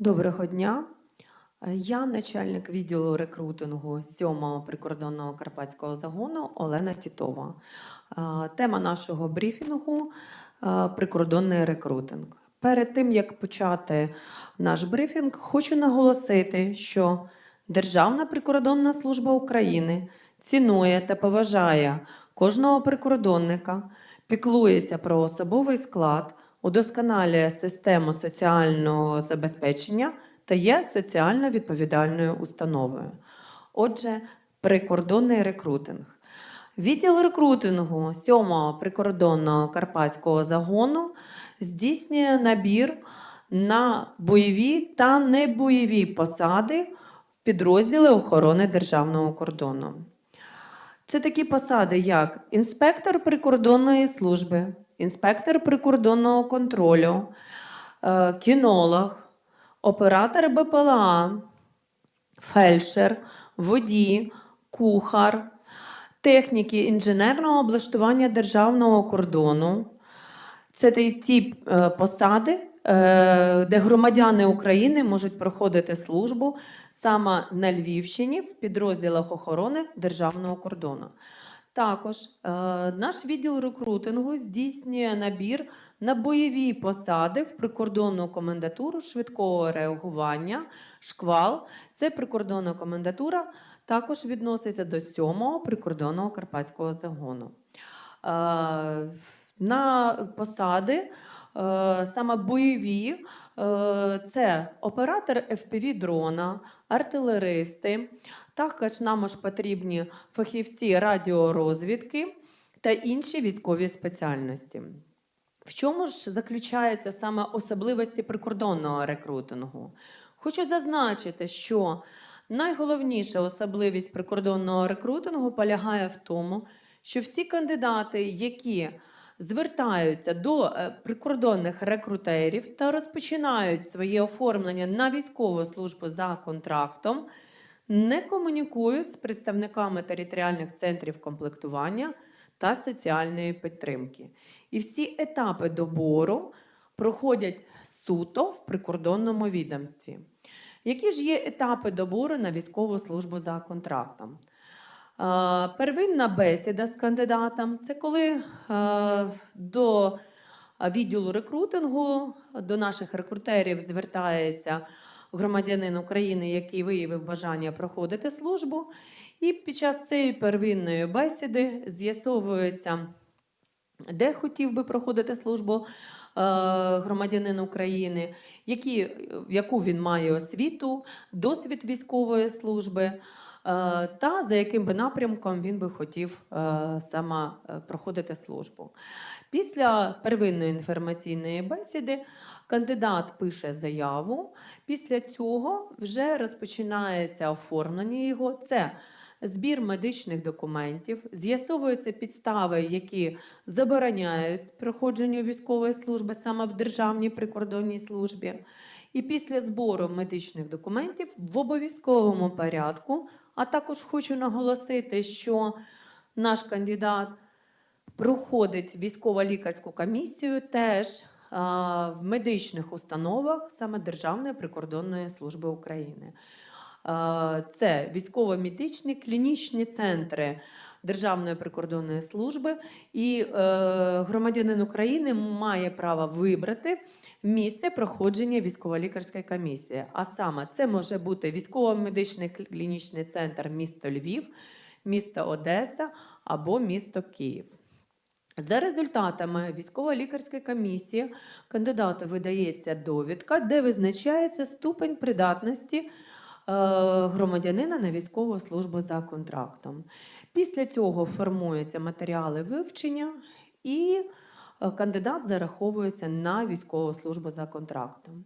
Доброго дня. Я начальник відділу рекрутингу 7-го прикордонного карпатського загону Олена Тітова. Тема нашого брифінгу прикордонний рекрутинг. Перед тим як почати наш брифінг, хочу наголосити, що Державна прикордонна служба України цінує та поважає кожного прикордонника, піклується про особовий склад, удосконалює систему соціального забезпечення та є соціально відповідальною установою. Отже, прикордонний рекрутинг. Відділ рекрутингу 7-го прикордонного карпатського загону здійснює набір на бойові та небойові посади в підрозділи охорони державного кордону. Це такі посади, як інспектор прикордонної служби, інспектор прикордонного контролю, е, кінолог, оператор БПЛА, фельдшер, водій, кухар, техніки інженерного облаштування державного кордону. Це ті- е, посади, е, де громадяни України можуть проходити службу саме на Львівщині в підрозділах охорони державного кордону. Також е, наш відділ рекрутингу здійснює набір на бойові посади в прикордонну комендатуру швидкого реагування, шквал. Це прикордонна комендатура також відноситься до 7-го прикордонного карпатського загону. Е, на посади е, саме бойові. Це оператор FPV дрона, артилеристи. Також нам ж потрібні фахівці радіорозвідки та інші військові спеціальності. В чому ж заключаються саме особливості прикордонного рекрутингу? Хочу зазначити, що найголовніша особливість прикордонного рекрутингу полягає в тому, що всі кандидати, які звертаються до е, прикордонних рекрутерів та розпочинають своє оформлення на військову службу за контрактом, не комунікують з представниками територіальних центрів комплектування та соціальної підтримки. І всі етапи добору проходять суто в прикордонному відомстві. Які ж є етапи добору на військову службу за контрактом? Е, Первинна бесіда з кандидатом це коли е, до відділу рекрутингу, до наших рекрутерів звертається громадянин України, який виявив бажання проходити службу. І під час цієї первинної бесіди з'ясовується, де хотів би проходити службу е, громадянин України, які, яку він має освіту, досвід військової служби, е, та за яким би напрямком він би хотів е, саме е, проходити службу. Після первинної інформаційної бесіди кандидат пише заяву. Після цього вже розпочинається оформлення його. Це збір медичних документів, з'ясовуються підстави, які забороняють проходженню військової служби саме в Державній прикордонній службі. І після збору медичних документів в обов'язковому порядку, а також хочу наголосити, що наш кандидат проходить військово-лікарську комісію теж в медичних установах саме Державної прикордонної служби України. Це військово-медичні клінічні центри Державної прикордонної служби, і е, громадянин України має право вибрати місце проходження військово-лікарської комісії. А саме це може бути військово-медичний клінічний центр місто Львів, місто Одеса або місто Київ. За результатами військово-лікарської комісії кандидату видається довідка, де визначається ступень придатності е, громадянина на військову службу за контрактом. Після цього формуються матеріали вивчення, і е, кандидат зараховується на військову службу за контрактом.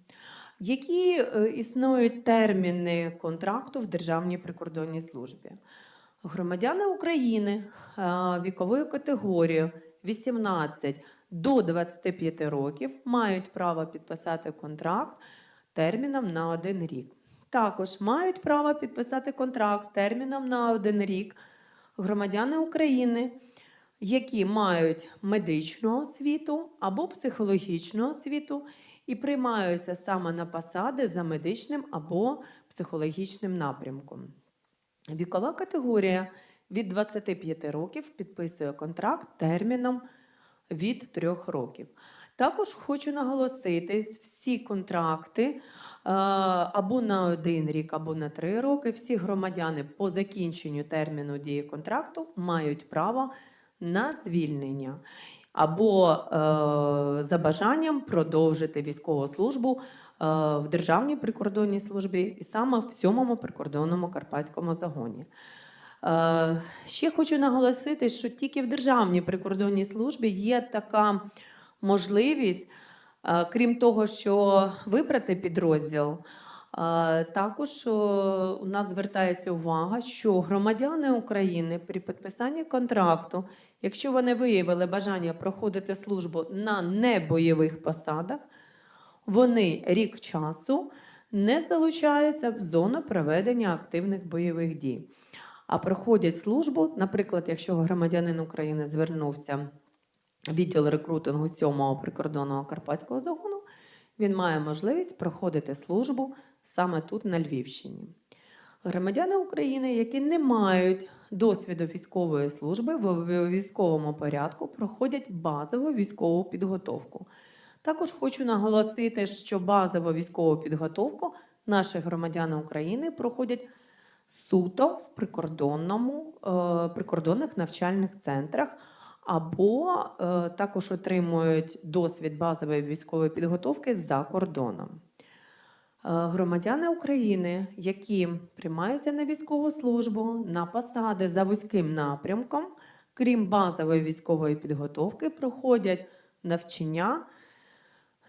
Які е, існують терміни контракту в Державній прикордонній службі? Громадяни України вікової категорії 18 до 25 років мають право підписати контракт терміном на один рік. Також мають право підписати контракт терміном на один рік громадяни України, які мають медичну освіту або психологічну освіту і приймаються саме на посади за медичним або психологічним напрямком. Вікова категорія від 25 років підписує контракт терміном від 3 років. Також хочу наголосити, всі контракти е, або на один рік, або на три роки, всі громадяни по закінченню терміну дії контракту мають право на звільнення або е, за бажанням продовжити військову службу е, в Державній прикордонній службі і саме в 7-му прикордонному карпатському загоні. Е, Ще хочу наголосити, що тільки в Державній прикордонній службі є така можливість, е, крім того, що вибрати підрозділ, е, також у нас звертається увага, що громадяни України при підписанні контракту, якщо вони виявили бажання проходити службу на небойових посадах, вони рік часу не залучаються в зону проведення активних бойових дій, а проходять службу, наприклад, якщо громадянин України звернувся відділ рекрутингу 7-го прикордонного карпатського загону, він має можливість проходити службу саме тут, на Львівщині. Громадяни України, які не мають досвіду військової служби, в військовому порядку проходять базову військову підготовку. Також хочу наголосити, що базову військову підготовку наші громадяни України проходять суто в прикордонному, е, прикордонних навчальних центрах, або е, також отримують досвід базової військової підготовки за кордоном. Е, Громадяни України, які приймаються на військову службу на посади за вузьким напрямком, крім базової військової підготовки, проходять навчання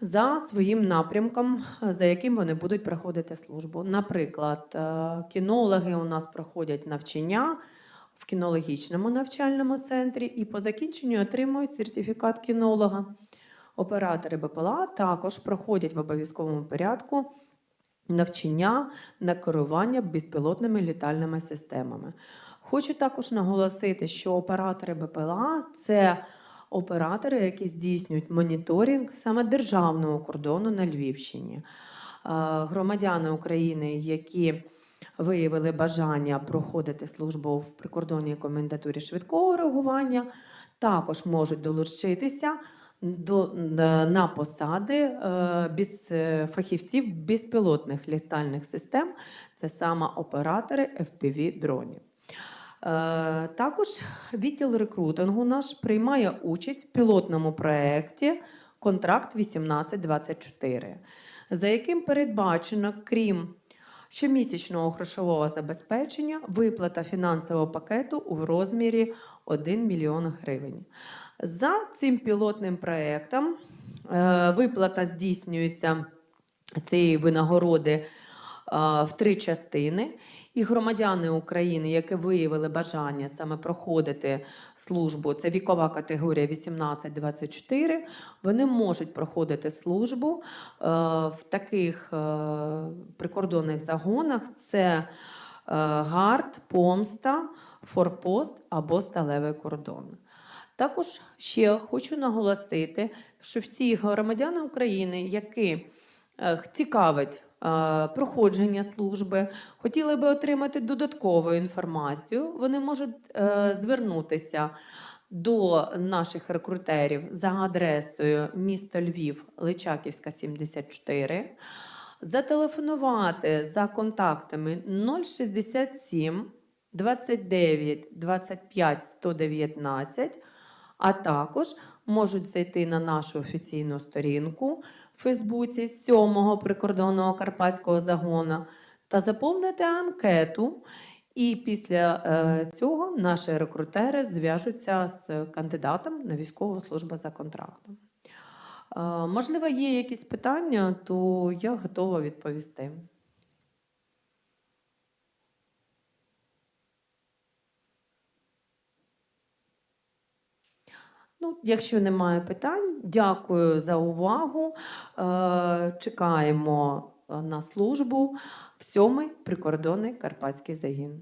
за своїм напрямком, за яким вони будуть проходити службу. Наприклад, е, кінологи у нас проходять навчання в кінологічному навчальному центрі і по закінченню отримують сертифікат кінолога. Оператори БПЛА також проходять в обов'язковому порядку навчання на керування безпілотними літальними системами. Хочу також наголосити, що оператори БПЛА це оператори, які здійснюють моніторинг саме державного кордону на Львівщині. Е, Громадяни України, які виявили бажання проходити службу в прикордонній комендатурі швидкого реагування, також можуть долучитися до, на на посади е, без, е, фахівців безпілотних літальних систем, це саме оператори FPV дронів. Е, Також відділ рекрутингу наш приймає участь в пілотному проєкті Контракт 1824, за яким передбачено, крім щомісячного грошового забезпечення, виплата фінансового пакету у розмірі 1 мільйон гривень. За цим пілотним проєктом е, виплата здійснюється цієї винагороди е, в три частини. І громадяни України, які виявили бажання саме проходити службу, це вікова категорія 18-24, вони можуть проходити службу е, в таких е, прикордонних загонах: це е, гард, помста, форпост або сталевий кордон. Також ще хочу наголосити, що всі громадяни України, які цікавить проходження служби, хотіли би отримати додаткову інформацію, вони можуть е, звернутися до наших рекрутерів за адресою місто Львів, Личаківська, 74, зателефонувати за контактами 067 29 25 119, а також можуть зайти на нашу офіційну сторінку Фейсбуці 7-го прикордонного карпатського загону та заповнити анкету. І після е, цього наші рекрутери зв'яжуться з кандидатом на військову службу за контрактом. Е, можливо, є якісь питання, то я готова відповісти. Ну, якщо немає питань, дякую за увагу. Е, Чекаємо е, на службу в сьомий прикордонний карпатський загін.